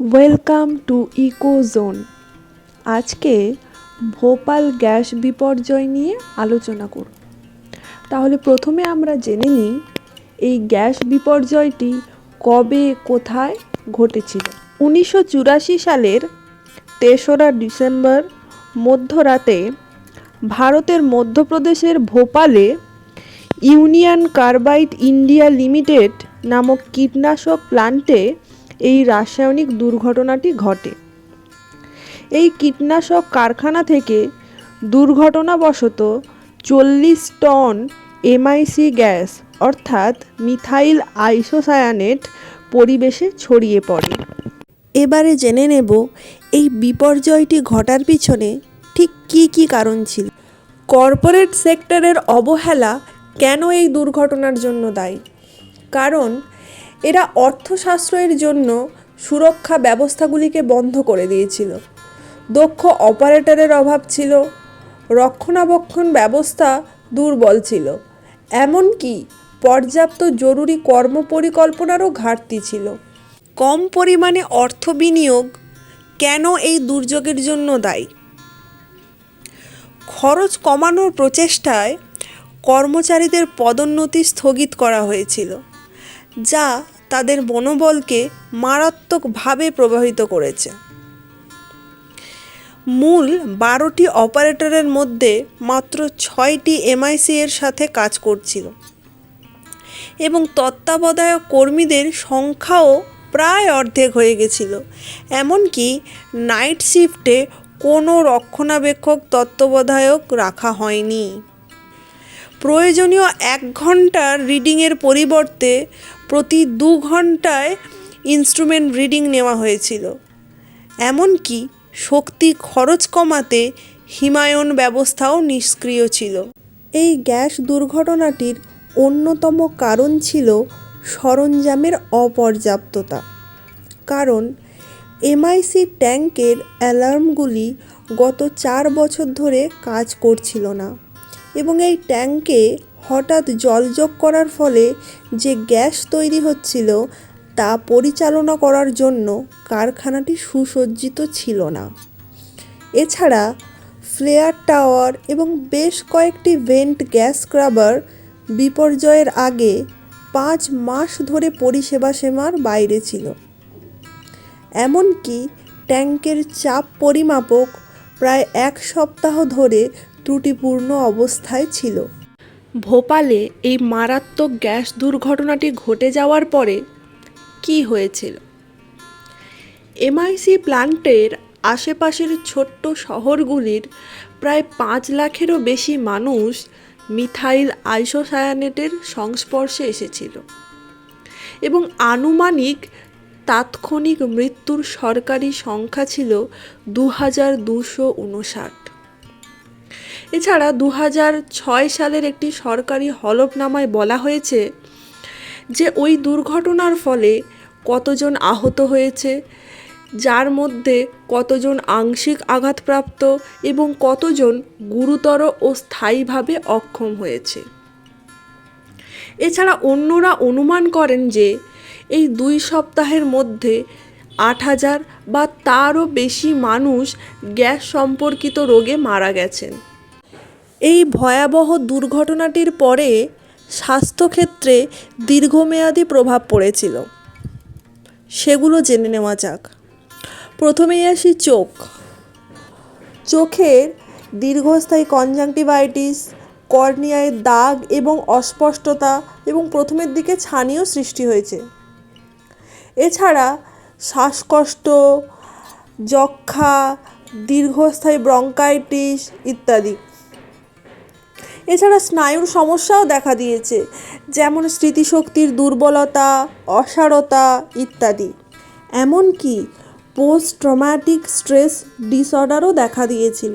Welcome to eco zone আজকে Bhopal gas বিপর্যয় নিয়ে আলোচনা করব। তাহলে প্রথমে আমরা জেনে নিই, এই গ্যাস বিপর্যয়টি কবে, কোথায় ঘটেছিল। উনিশশো চুরাশি সালের তেসরা ডিসেম্বর মধ্যরাতে ভারতের মধ্যপ্রদেশের ভোপালে ইউনিয়ন কার্বাইড ইন্ডিয়া লিমিটেড নামক কীটনাশক প্লান্টে এই রাসায়নিক দুর্ঘটনাটি ঘটে। এই কীটনাশক কারখানা থেকে দুর্ঘটনাবশত চল্লিশ টন এমআইসি গ্যাস, অর্থাৎ মিথাইল আইসোসায়ানেট পরিবেশে ছড়িয়ে পড়ে। এবারে জেনে নেব এই বিপর্যয়টি ঘটার পিছনে ঠিক কী কী কারণ ছিল। কর্পোরেট সেক্টরের অবহেলা কেন এই দুর্ঘটনার জন্য দায়ী? কারণ এরা অর্থশাস্ত্রের জন্য সুরক্ষা ব্যবস্থাগুলিকে বন্ধ করে দিয়েছিল। দক্ষ অপারেটরের অভাব ছিল, রক্ষণাবেক্ষণ ব্যবস্থা দুর্বল ছিল, এমনকি পর্যাপ্ত জরুরি কর্মপরিকল্পনারও ঘাটতি ছিল। কম পরিমাণে অর্থ বিনিয়োগ কেন এই দুর্যোগের জন্য দায়ী? খরচ কমানোর প্রচেষ্টায় কর্মচারীদের পদোন্নতি স্থগিত করা হয়েছিল। যা তাদের মনোবলকে মারাত্মকভাবে প্রভাবিত করেছে। মূল বারোটি অপারেটরের মধ্যে মাত্র ছয়টি এমআইসি এর সাথে কাজ করছিল এবং তত্ত্বাবধায়ক কর্মীদের সংখ্যাও প্রায় অর্ধেক হয়ে গেছিল। এমনকি নাইট শিফটে কোনো রক্ষণাবেক্ষক তত্ত্বাবধায়ক রাখা হয়নি। প্রয়োজনীয় এক ঘণ্টার রিডিংয়ের পরিবর্তে প্রতি দু ঘন্টায় ইনস্ট্রুমেন্ট রিডিং নেওয়া হয়েছিল। এমনকি শক্তি খরচ কমাতে হিমায়ন ব্যবস্থাও নিষ্ক্রিয় ছিল। এই গ্যাস দুর্ঘটনাটির অন্যতম কারণ ছিল সরঞ্জামের অপর্যাপ্ততা। কারণ এমআইসি ট্যাঙ্কের অ্যালার্মগুলি গত চার বছর ধরে কাজ করছিল না এবং এই ট্যাঙ্কে হঠাৎ জল যোগ করার ফলে যে গ্যাস তৈরি হচ্ছিল তা পরিচালনা করার জন্য কারখানাটি সুসজ্জিত ছিল না। এছাড়া ফ্লেয়ার টাওয়ার এবং বেশ কয়েকটি ভেন্ট গ্যাস স্ক্রাবার বিপর্যয়ের আগে পাঁচ মাস ধরে পরিষেবা সীমার বাইরে ছিল। এমনকি ট্যাঙ্কের চাপ পরিমাপক প্রায় এক সপ্তাহ ধরে ত্রুটিপূর্ণ অবস্থায় ছিল। ভোপালে এই মারাত্মক গ্যাস দুর্ঘটনাটি ঘটে যাওয়ার পরে কি হয়েছিল? এমআইসি প্ল্যান্টের আশেপাশের ছোট্ট শহরগুলির প্রায় পাঁচ লাখেরও বেশি মানুষ মিথাইল আইসোসায়ানেটের সংস্পর্শে এসেছিল এবং আনুমানিক তাৎক্ষণিক মৃত্যুর সরকারি সংখ্যা ছিল দু হাজার দুশো উনষাট। এছাড়া দু হাজার ছয় সালের একটি সরকারি হলফনামায় বলা হয়েছে যে ওই দুর্ঘটনার ফলে কতজন আহত হয়েছে, যার মধ্যে কতজন আংশিক আঘাতপ্রাপ্ত এবং কতজন গুরুতর ও স্থায়ীভাবে অক্ষম হয়েছে। এছাড়া অন্যরা অনুমান করেন যে এই দুই সপ্তাহের মধ্যে আট হাজার বা তারও বেশি মানুষ গ্যাস সম্পর্কিত রোগে মারা গেছেন। এই ভয়াবহ দুর্ঘটনাটির পরে স্বাস্থ্যক্ষেত্রে দীর্ঘমেয়াদী প্রভাব পড়েছিল। সেগুলো জেনে নেওয়া যাক। প্রথমেই আসি চোখ। চোখের দীর্ঘস্থায়ী কনজাংটিভাইটিস, কর্নিয়ায় দাগ এবং অস্পষ্টতা এবং প্রথমের দিকে ছানিও সৃষ্টি হয়েছে। এছাড়া শ্বাসকষ্ট যক্ষা দীর্ঘস্থায়ী ব্রঙ্কাইটিস ইত্যাদি। এছাড়া স্নায়ুর সমস্যাও দেখা দিয়েছে, যেমন স্মৃতিশক্তির দুর্বলতা, অসারতা ইত্যাদি। এমনকি পোস্ট ট্রমাটিক স্ট্রেস ডিসঅর্ডারও দেখা দিয়েছিল।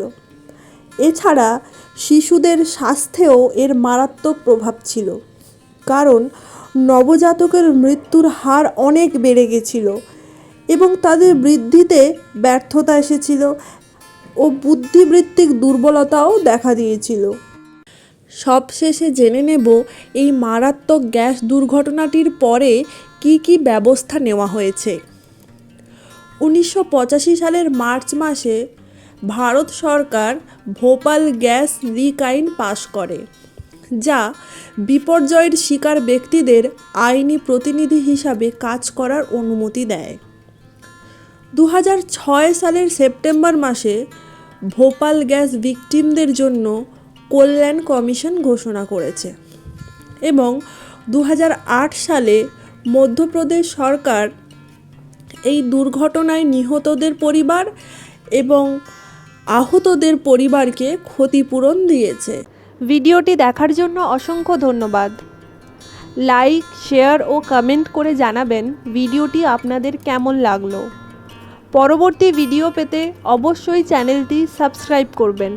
এছাড়া শিশুদের স্বাস্থ্যেও এর মারাত্মক প্রভাব ছিল, কারণ নবজাতকের মৃত্যুর হার অনেক বেড়ে গেছিল এবং তাদের বৃদ্ধিতে ব্যর্থতা এসেছিল ও বুদ্ধিবৃত্তিক দুর্বলতাও দেখা দিয়েছিল। সবশেষে জেনে নেব এই মারাত্মক গ্যাস দুর্ঘটনাটির পরে কি কি ব্যবস্থা নেওয়া হয়েছে। উনিশশো পঁচাশি সালের মার্চ মাসে ভারত সরকার ভোপাল গ্যাস লিক আইন পাশ করে, যা বিপর্যয়ের শিকার ব্যক্তিদের আইনি প্রতিনিধি হিসাবে কাজ করার অনুমতি দেয়। দু সালের সেপ্টেম্বর মাসে ভোপাল গ্যাস ভিকটিমদের জন্য কল্যাণ কমিশন ঘোষণা করেছে এবং দু হাজার আট সালে মধ্যপ্রদেশ সরকার এই দুর্ঘটনায় নিহতদের পরিবার এবং আহতদের পরিবারকে ক্ষতিপূরণ দিয়েছে। ভিডিওটি দেখার জন্য অসংখ্য ধন্যবাদ। লাইক, শেয়ার ও কমেন্ট করে জানাবেন ভিডিওটি আপনাদের কেমন লাগল। পরবর্তী ভিডিও পেতে অবশ্যই চ্যানেলটি সাবস্ক্রাইব করবেন।